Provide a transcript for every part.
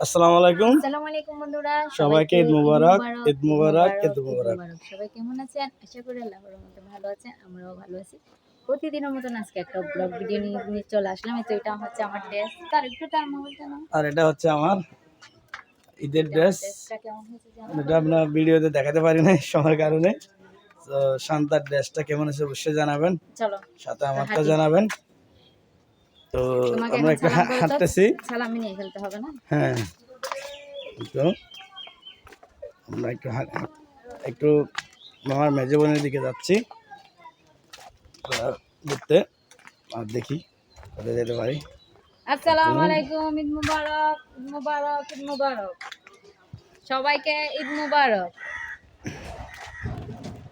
আসসালামু আলাইকুম। আসসালামু আলাইকুম বন্ধুরা সবাইকে ঈদ মুবারক, ঈদ মুবারক, ঈদ মুবারক। সবাই কেমন আছেন? আশা করি আল্লাহর মধ্যে ভালো আছেন আমরাও ভালো আছি। প্রতিদিনের মতন আজকে একটা ব্লগ ভিডিও নিয়ে চলে আসলাম। তো এটা হচ্ছে আমার ড্রেস তার একটু তার মোবাইলটা না আর এটা হচ্ছে আমার ঈদের ড্রেস এটা আপনার ভিডিওতে দেখাতে পারি না সময়ের কারণে। তো শান্তার ড্রেসটা কেমন হয়েছে অবশ্যই জানাবেন। চলো সাথে আমারটা জানাবেন। তো আমরা একটু হাঁটতেছি। সালামি নিয়ে ফেলতে হবে না? হ্যাঁ। তো আমরা একটু একটু আমার দিকে যাচ্ছি। ঘুরতে আর দেখি কোথায় যেতে পারি। আসসালামু আলাইকুম ঈদ মুবারক ঈদ মুবারক ঈদ মুবারক। সবাইকে ঈদ মুবারক।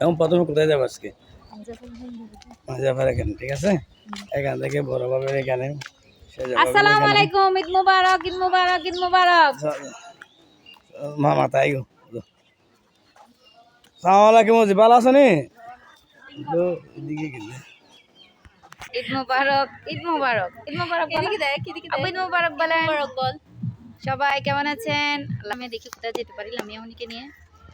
এবং প্রথমে কোথায় যাব আজকে? মাজাফার এখানে ঠিক আছে? এখান থেকে বড় বাবের এখানে আসসালামু আলাইকুম ঈদ মুবারক ঈদ মুবারক ঈদ মুবারক। মামা তাই গো। সালাম আলাইকুম জি ভালো আছো নি? এদিকে গেলে। ঈদ মুবারক ঈদ মুবারক ঈদ মুবারক এদিকে দেখ এদিকে দেখ। ঈদ মুবারক বলেন মুবারক বল। সবাই কেমন আছেন? আল্লাহ আমি দেখি কোথায় যেতে পারি। লামিয়া উনিকে নিয়ে।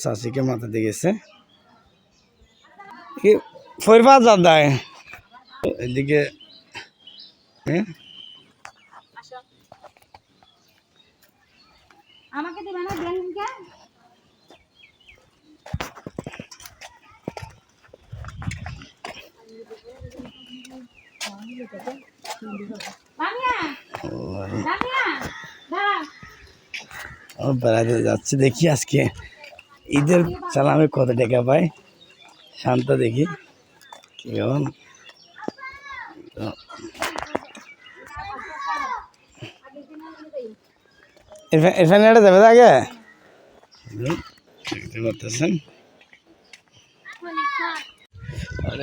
শাশিকে মাথা দিয়ে গেছে। কি ফরিফা দাদায় এদিকে হ্যাঁ আমাকে দিবে না ও বেড়াতে যাচ্ছে দেখি আজকে। ঈদের সালামে কত টাকা পাই শান্ত দেখি। কেমন? এখানে এটা যাবে আগে? দেখতে পারতেছেন?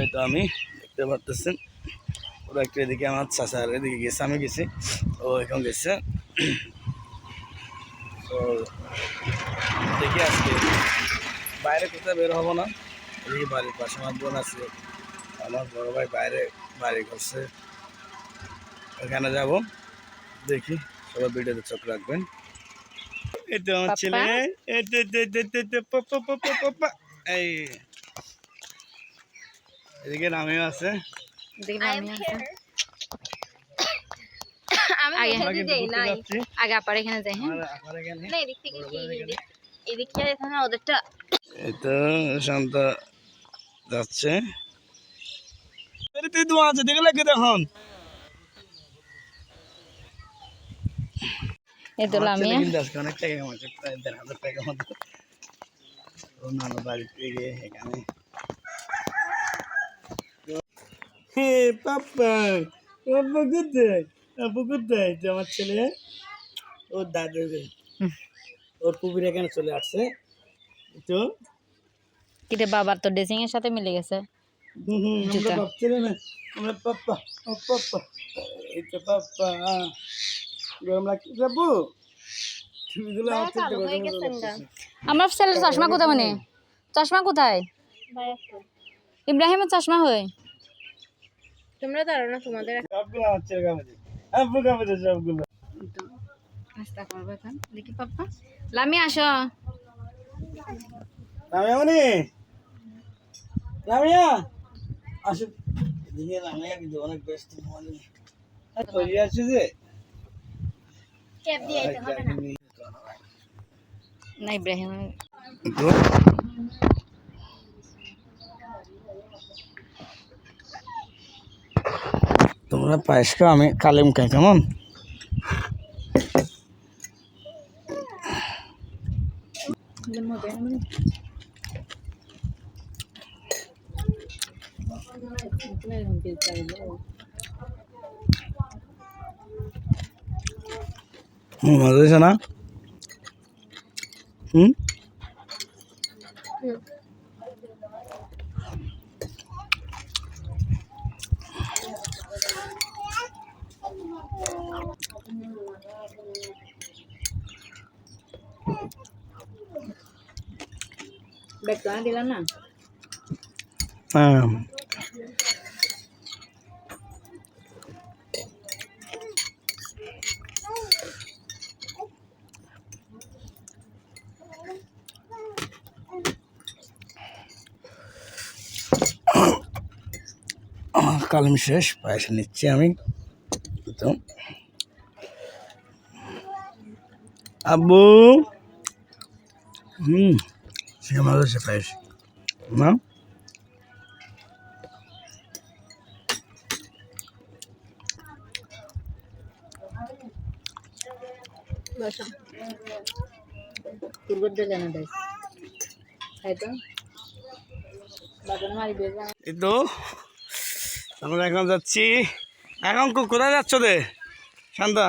এই তো আমি দেখতে পারতেছেন। ওরা একটু এদিকে আমার চাষার এদিকে গেছে, আমি গেছি। ও এখন গেছে। তো দেখি আজকে। বাইরে কোথাও বের হব না। এদিকে বাড়ির পাশে আমার বোন আছে। আমার বড় ভাই বাইরে বাড়ি করছে। ওখানে যাব। দেখি সবাই ভিডিওতে চোখ রাখবেন। এই তো আমার ছেলে। এই এই এই এই এই। এই। এদিকে নামেও আছে। আমি আগে আমরা কিন্তু আগে আপার এখানে যাই হ্যাঁ। না এদিক থেকে কি এদিক থেকে এখানে ওদেরটা এই তো শান্ত যাচ্ছে। তুই দোয়া আছে দেখে লাগে দেখুন এই তো লামিয়া। অনেক টাকা কামাচ্ছে প্রায় দেড় হাজার টাকা মতো। আপু কোথায় যে আমার ছেলে ওর দাদু ওর পুকুর এখানে চলে আসছে। তো কিরে বাবার তো ড্রেসিং এর সাথে মিলে গেছে? হুম হুম আমরা ভাবছিলাম আমরা পাপ্পা ও পাপ্পা। এই তো পাপ্পা। গরম লাগছে যাব? আমার চোখে গরম গেছেন লাগছে। আমার ছেলের চশমা কোথায় মানে? চশমা কোথায়? ইব্রাহিমের চশমা হয় তোমরা দাঁড়ো না তোমাদের আপু কামাচ্ছে সবগুলো। নাস্তা করব এখন। দেখি পাপ্পা। লামি আসো। রামিয়া মনি রামিয়া আসো। এদিকে রামিয়া কিন্তু অনেক ব্যস্ত মনে করি আছে যে? ক্যাব দিয়ে আইতে হবে না। না ইব্রাহিম। তোমরা পায়েস খাও আমি কালিম খাই কেমন? হুম মজা হয়েছে না? হুম? ব্যাগ দিলাম না হ্যাঁ কালিম শেষ পয়সা নিচ্ছি আমি তো আব্বু হুম সে মজা সে পায়েস না তো বাগান মারি বেজ এই তো আমরা এখন যাচ্ছি। এখন কোথায় যাচ্ছ রে? শান্তা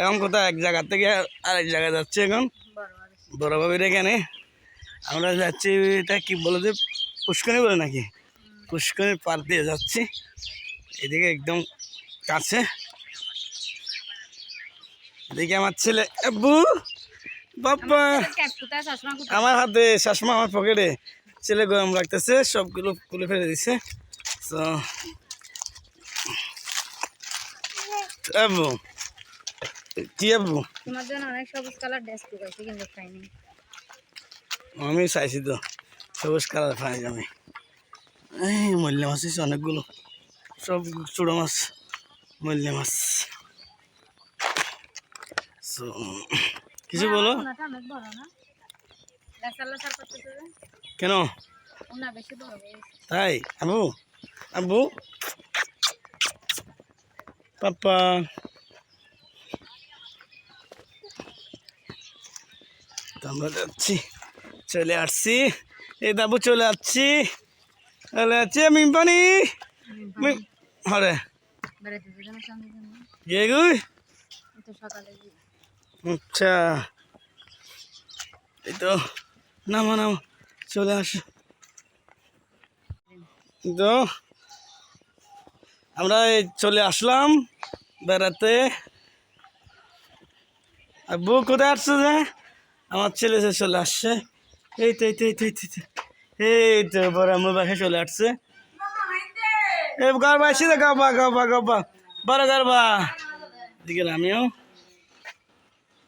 এখন কোথায়? এক জায়গা থেকে আরেক জায়গায় যাচ্ছি এখন। বড় বাবির এখানে। আমরা যাচ্ছি এটা কি বলে যে, পুষ্করণী বলে নাকি? পুষ্করণীর পার দিয়ে যাচ্ছি। এদিকে একদম কাছে। এদিকে আমার ছেলে, আব্বু! কোথায় আমার হাতে চশমা আমার পকেটে। ছেলে গরম লাগতেছে সবগুলো খুলে ফেলে দিছে। তো আব্বু, কি আব্বু? তোমার জন্য অনেক সবুজ কালার ড্রেস কিন্তু আমি চাইছি তো সবুজ কালার পাই আমি। এই মল্লা মাছ হয়েছে অনেকগুলো। সব চুড়ো মাছ মল্লা মাছ। So, কিছু বলো? কেন? তাই? আবু আবু। পাপা তো আমরা যাচ্ছি। চলে আসছি। এই দাবু চলে আসছি। চলে আসছি আমি পানি হরে। আচ্ছা। এই তো নামো নামো চলে আসো। তো আমরা এই চলে আসলাম বেড়াতে। আর বউ কোথায় আসছে যে? আমার ছেলে চলে আসছে। এই তো এই তো এই তো এই তো, এই তো। তো পরে আমার বাসায় চলে আসছে। এই গরবা আসি রে গবা গবা গবা বড় গরবা এদিকে আমিও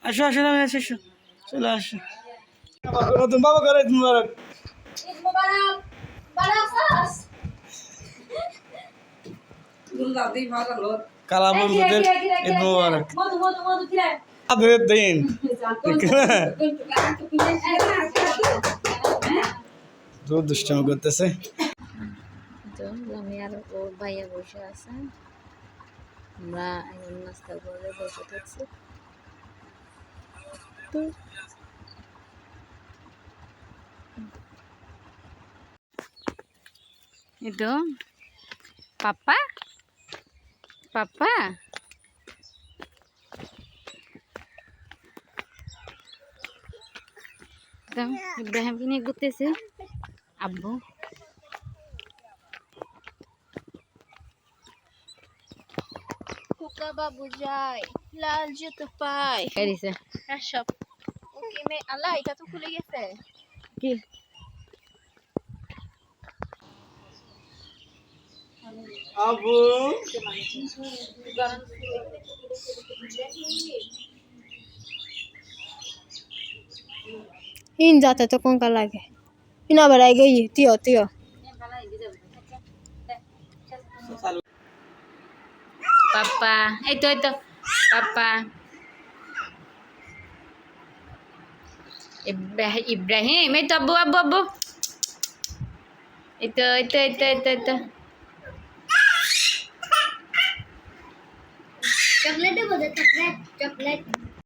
আসো আসো না আসো আসো। চলে আসো। নতুন বাবা করে মুবারক কালা বন্ধুদের ঈদ মুবারক। আধের দিন তো দুষ্টামি করতেছে তো আমি আর ওর ভাইয়া বসে আছে আমরা এখন নাস্তা করে বসে থাকছি তো এই তো পাপ্পা পাপ্পা তো ইব্রাহিমকে নিয়ে ঘুরতেছে আব্বু খোকা বাবু যায় লাল জুতো পায় কে দিছে সব ওকে মে আল্লাহ এটা তো খুলে গেছে কি আবু इन जाते तो कौन का लागे इना बड़ाई गई तियो तियो पापा ए तो ए तो पापा इब्राहिम ए तो अब्बू अब्बू अब्बू ए तो ए तो ए तो ए तो ए तो चॉकलेट बोले चॉकलेट चॉकलेट